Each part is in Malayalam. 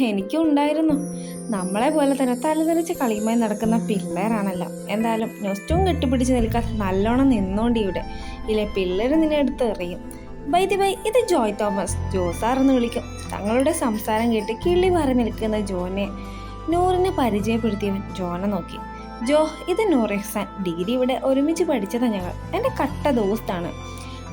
എനിക്കും ഉണ്ടായിരുന്നു. നമ്മളെ പോലെ തന്നെ തലതെറിച്ച് കളിയുമായി നടക്കുന്ന പിള്ളേരാണല്ലോ. എന്തായാലും ഞൊസ്റ്റും കെട്ടിപ്പിടിച്ച് നിൽക്കാൻ നല്ലോണം നിന്നോണ്ട് ഇവിടെ. ഇല്ലേ പിള്ളേർ നിന്നെ എടുത്ത് എറിയും. ബൈ ദി ബൈ ഇത് ജോയ് തോമസ്. ജോസാർ എന്ന് വിളിക്കും. തങ്ങളുടെ സംസാരം കേട്ട് കിള്ളി മാറി നിൽക്കുന്ന ജോനെ. നൂറിനെ പരിചയപ്പെടുത്തിയവൻ ജോനെ നോക്കി. ജോ ഇത് നൂർ ഡിഗ്രി ഇവിടെ ഒരുമിച്ച് പഠിച്ചതാണ് ഞങ്ങൾ. എന്റെ കട്ട ദോസ്താണ്.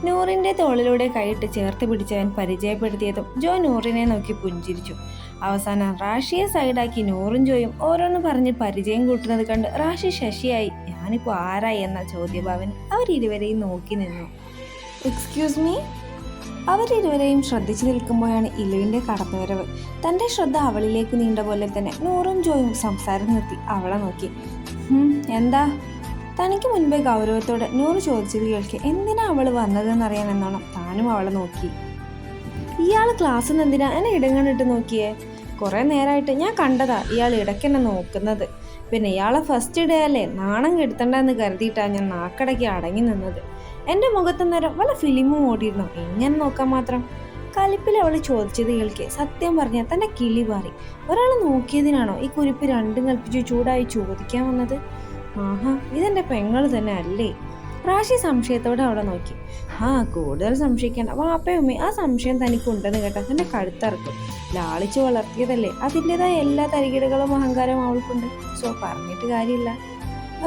നൂറിന്റെ തോളിലൂടെ കൈയിട്ട് ചേർത്ത് പിടിച്ചവൻ പരിചയപ്പെടുത്തിയതും ജോ നൂറിനെ നോക്കി പുഞ്ചിരിച്ചു. അവസാനം റാഷിയെ സൈഡാക്കി നൂറും ജോയും ഓരോന്ന് പറഞ്ഞ് പരിചയം കൂട്ടുന്നത് കണ്ട് റാഷി ശശിയായി ഞാനിപ്പോൾ ആരായി? എന്ന ചോദ്യഭാവൻ അവരിരുവരെയും നോക്കി നിന്നു. എക്സ്ക്യൂസ് മീ അവരിരുവരെയും ശ്രദ്ധിച്ചു നിൽക്കുമ്പോഴാണ് ഇലുവിന്റെ കടന്നുവരവ്. തന്റെ ശ്രദ്ധ അവളിലേക്ക് നീണ്ട പോലെ തന്നെ നൂറും ജോയും സംസാരം നിർത്തി അവളെ നോക്കി. "ഹും, എന്താ? തനിക്ക് മുൻപേ ഗൗരവത്തോടെ നൂറ് ചോദിച്ചത് കേൾക്ക് എന്തിനാ അവൾ വന്നതെന്നറിയാൻ എന്നോണം താനും അവളെ നോക്കി. ഇയാൾ ക്ലാസ്സിൽ നിന്ന് എന്തിനാ എന്നെ ഇടങ്ങണിട്ട് നോക്കിയേ? കുറേ നേരമായിട്ട് ഞാൻ കണ്ടതാ ഇയാൾ ഇടയ്ക്കെന്നെ നോക്കുന്നത്. പിന്നെ ഇയാളെ ഫസ്റ്റ് ഡേ അല്ലേ നാണം കെടുത്തണ്ടെന്ന് കരുതിയിട്ടാണ് ഞാൻ നാക്കടയ്ക്ക് അടങ്ങി നിന്നത്. എന്റെ മുഖത്ത് നേരം വല്ല ഫിലിമും ഓടിയിരുന്നു? എങ്ങനെ നോക്കാൻ മാത്രം? കലിപ്പിൽ അവൾ ചോദിച്ചത് കേൾക്കെ സത്യം പറഞ്ഞാൽ തന്റെ കിളി പാറി ഒരാൾ നോക്കിയതിനാണോ ഈ കുരിപ്പ് രണ്ടും കൽപ്പിച്ച് ചൂടായി ചോദിക്കാൻ വന്നത്? ആഹാ ഇതെന്റെ പെങ്ങൾ തന്നെ അല്ലേ? റാഷി സംശയത്തോടെ അവളെ നോക്കി. ആ കൂടുതൽ സംശയിക്കേണ്ട. വാപ്പയമ്മേ ആ സംശയം തനിക്കുണ്ടെന്ന് കേട്ടാ തന്നെ കഴുത്തറക്കും ലാളിച്ചു വളർത്തിയതല്ലേ. അതിന്റെതായ എല്ലാ തരികിടകളും അഹങ്കാരവും അവൾക്കുണ്ട്. സോ പറഞ്ഞിട്ട് കാര്യമില്ല.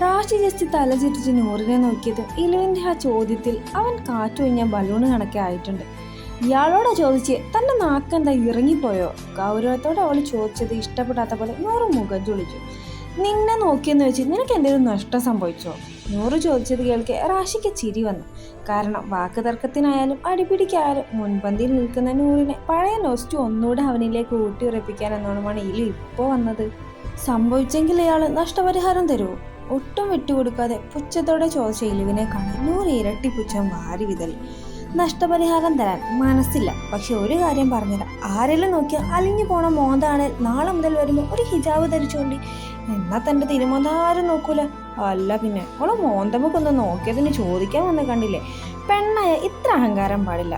റാഷി ജസ്റ്റ് തല ചുറ്റിച്ച് നൂറിനെ നോക്കിയത് ഇലവിന്റെ ആ ചോദ്യത്തിൽ അവൻ കാറ്റുകഴിഞ്ഞ ബലൂൺ കണക്കെ ആയിട്ടുണ്ട്. ഇയാളോട് ചോദിച്ച് തന്റെ നാക്കെന്താ ഇറങ്ങിപ്പോയോ? ഗൗരവത്തോടെ അവൾ ചോദിച്ചത് ഇഷ്ടപ്പെടാത്ത പോലെ നൂറ് മുഖം ചൊളിച്ചു. നിന്നെ നോക്കിയെന്ന് വെച്ച് നിനക്ക് എന്തെങ്കിലും നഷ്ടം സംഭവിച്ചോ? നൂറ് ചോദിച്ചത് കേൾക്കെ റാഷിക്ക് ചിരി വന്നു. കാരണം വാക്ക് തർക്കത്തിനായാലും അടിപിടിക്കായാലും മുൻപന്തിയിൽ നിൽക്കുന്ന നൂറിനെ പഴയ നോസ്റ്റു ഒന്നുകൂടെ അവനിലേക്ക് ഊട്ടിയുറപ്പിക്കാൻ എന്നോണമാണ് ഇല്ല ഇപ്പോൾ വന്നത്. സംഭവിച്ചെങ്കിൽ ഇയാൾ നഷ്ടപരിഹാരം തരുമോ? ഒട്ടും വിട്ടുകൊടുക്കാതെ പുച്ഛത്തോടെ ചോദിച്ച ഇലുവിനെ കാണാൻ നൂറ് ഇരട്ടി പുച്ഛം വാരി വിതറി. നഷ്ടപരിഹാരം തരാൻ മനസ്സില്ല. പക്ഷെ ഒരു കാര്യം പറഞ്ഞുതരാം. ആരെല്ലാം നോക്കിയാൽ അലിഞ്ഞു പോണ മോന്താണ് നാളെ മുതൽ വരുമ്പോൾ ഒരു ഹിജാബ് ധരിച്ചുകൊണ്ട് എന്നാ തന്റെ തിരുമോന്ത ആരും നോക്കൂല. അല്ല പിന്നെ ഓളെ മോന്തമ്മക്കൊന്ന് നോക്കിയതിന് ചോദിക്കാൻ വന്ന് കണ്ടില്ലേ? പെണ്ണായ ഇത്ര അഹങ്കാരം പാടില്ല.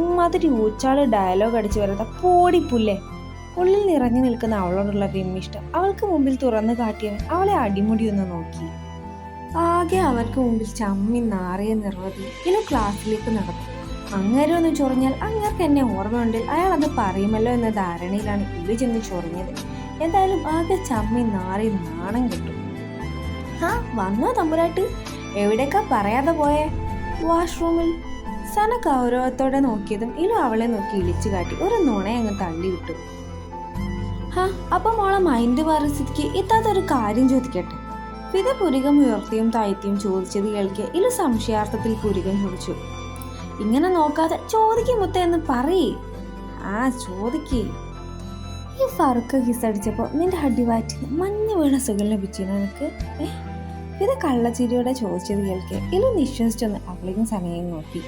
ഇമ്മാതിരി ഊച്ചാൾ ഡയലോഗ് അടിച്ചു വരാത്ത പോടിപ്പുല്ലേ? ഉള്ളിൽ നിറഞ്ഞു നിൽക്കുന്ന അവളോടുള്ള വിമ്മിഷ്ടം. അവൾക്ക് മുമ്പിൽ തുറന്നു കാട്ടിയവൻ അവളെ അടിമുടി ഒന്ന് നോക്കി. ആകെ അവർക്ക് മുമ്പിൽ ചമ്മി നാറിയ നിർവധി ഇനി ക്ലാസ്സിലേക്ക് നടന്നു അങ്ങേരെ ഒന്ന് ചൊറിഞ്ഞാൽ അങ്ങേർക്ക് എന്നെ ഓർമ്മയുണ്ടിൽ അയാൾ അത് പറയുമല്ലോ എന്ന ധാരണയിലാണ് ഇവ ചെന്ന് ചൊറിഞ്ഞത്. എന്തായാലും ആകെ ചമ്മി നാറി നാണം കിട്ടും. ആ വന്നോ തമ്പുരാട്ട്. എവിടേക്കാ പറയാതെ പോയെ? വാഷ്റൂമിൽ. സന ഗൗരവത്തോടെ നോക്കിയതും ഇലു അവളെ നോക്കി ഇളിച്ചു കാട്ടി. ഒരു നുണയെ അങ്ങ് തള്ളി വിട്ടു. ഹാ അപ്പം മോളെ മൈൻഡ് മാറിയ സ്ഥിതിക്ക് ഇത്താത്തൊരു കാര്യം ചോദിക്കട്ടെ? ഫിത പുരികം ഉയർത്തിയും താഴ്ത്തിയും ചോദിച്ചത് കേൾക്കെ ഇലു സംശയാർത്ഥത്തിൽ പുരികം ചോദിച്ചു ഇങ്ങനെ നോക്കാതെ ചോദിക്കും മുത്ത എന്ന് പറയേ. ആ ചോദിക്കേ. ഈ ഫറുക്ക് കിസ് അടിച്ചപ്പോ നിന്റെ അടിവാറ്റിന് മഞ്ഞ വീണ സുഖം ലഭിച്ചു നിനക്ക്? ഇത് കള്ളച്ചിരിയോടെ ചോദിച്ചത് കേൾക്കെ. ഇലു നിശ്വസിച്ചൊന്ന് അവളെയും സമയം നോക്കി.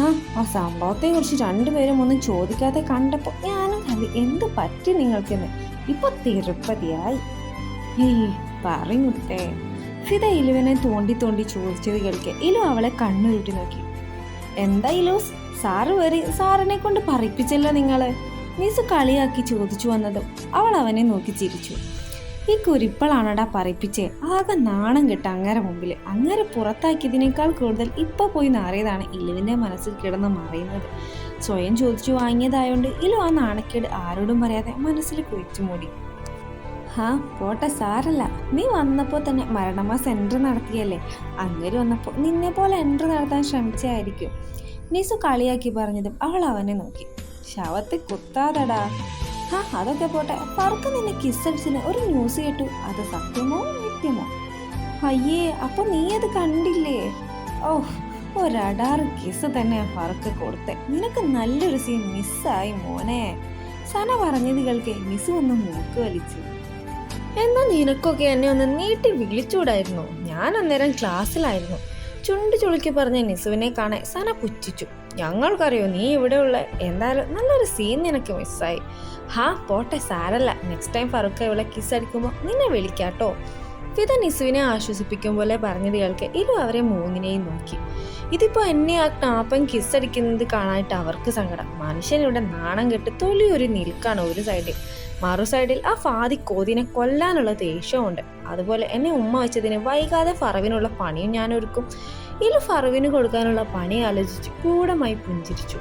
ആ ആ സംഭവത്തെ കുറിച്ച് രണ്ടുപേരും ഒന്നും ചോദിക്കാതെ കണ്ടപ്പോൾ ഞാനും കണ്ടു. എന്ത് പറ്റി നിങ്ങൾക്കെന്ന്? ഇപ്പൊ തിരുപ്പതിയായി. ഏയ് പറയുമുത്തേ ഫിദ ഇലുവിനെ തോണ്ടി തോണ്ടി ചോദിച്ചത് കേൾക്കെ. ഇലു അവളെ കണ്ണുരുട്ടി നോക്കി. എന്താ ഇലൂസ് സാറ് വരി സാറിനെ കൊണ്ട് പറയിപ്പിച്ചല്ലോ നിങ്ങൾ. മിസ് കളിയാക്കി ചോദിച്ചു വന്നതും അവൾ അവനെ നോക്കി ചിരിച്ചു. ഈ കുരിപ്പളാണടാ പറയിപ്പിച്ചേ? ആകെ നാണം കിട്ട അങ്ങര മുമ്പിൽ. അങ്ങര പുറത്താക്കിയതിനേക്കാൾ കൂടുതൽ ഇപ്പൊ പോയി നാറിയതാണ് ഇലുവിന്റെ മനസ്സിൽ കിടന്ന് മറയുന്നത്. സ്വയം ചോദിച്ചു വാങ്ങിയതായോണ്ട് ഇലു ആ നാണക്കേട് ആരോടും പറയാതെ മനസ്സിൽ കുഴിച്ചു മൂടി. ഹാ പോട്ടെ സാരല്ല. നീ വന്നപ്പോൾ തന്നെ മരണമാസം എൻട്രി നടത്തിയല്ലേ? അങ്ങനെ വന്നപ്പോൾ നിന്നെ പോലെ എൻട്രി നടത്താൻ ശ്രമിച്ചായിരിക്കും നീസു കളിയാക്കി പറഞ്ഞതും അവൾ അവനെ നോക്കി. ശവത്തെ കുത്താതടാ. ഹാ അതൊക്കെ പോട്ടെ. പറക്ക് നിന്നെ കിസ്സടിച്ചിന് ഒരു ന്യൂസ് കേട്ടു. അത് സത്യമോ നിത്യമോ അയ്യേ അപ്പൊ നീ അത് കണ്ടില്ലേ? ഓ ഒരടാറ് കിസ് തന്നെ ഫറക്ക് കൊടുത്തെ. നിനക്ക് നല്ലൊരു സീൻ മിസ്സായി മോനെ. സന പറഞ്ഞത് കേൾക്കെ മിസ് ഒന്ന് മൂക്ക് വലിച്ചു. എന്നാ നിനക്കൊക്കെ എന്നെ ഒന്ന് നീട്ടി വിളിച്ചൂടായിരുന്നു. ഞാൻ അന്നേരം ക്ലാസ്സിലായിരുന്നു. ചുണ്ട് ചുളുക്കി പറഞ്ഞ നിസുവിനെ കാണെ സന പുച്ഛിച്ചു. ഞങ്ങൾക്കറിയോ നീ ഇവിടെ ഉള്ള എന്തായാലും നല്ലൊരു സീൻ നിനക്ക് മിസ്സായി ഹാ പോട്ടെ സാരല്ല. നെക്സ്റ്റ് ടൈം ഫറുക്ക ഇവിടെ കിസ് അടിക്കുമ്പോൾ നിന്നെ വിളിക്കാട്ടോ. ഫിദ നിസുവിനെ ആശ്വസിപ്പിക്കും പോലെ പറഞ്ഞത് കേൾക്ക്. ഇരു അവരെ മൂന്നിനെയും നോക്കി. ഇതിപ്പോൾ എന്നെ ആ ടാപ്പൻ കിസ്സടിക്കുന്നത് കാണാനായിട്ട് അവർക്ക് സങ്കടം. മനുഷ്യനിവിടെ നാണം കെട്ട് തൊലിയൊരു നിൽക്കാണ് ഒരു സൈഡിൽ മറു സൈഡിൽ ആ ഫാദി കോതിനെ കൊല്ലാനുള്ള ദേഷ്യമുണ്ട് അതുപോലെ എന്നെ ഉമ്മ വെച്ചതിന് വൈകാതെ ഫറവിനുള്ള പണിയും ഞാൻ ഒരുക്കും. ഇലു ഫറവിന് കൊടുക്കാനുള്ള പണി ആലോചിച്ച് കൂടമായി പുഞ്ചിരിച്ചു.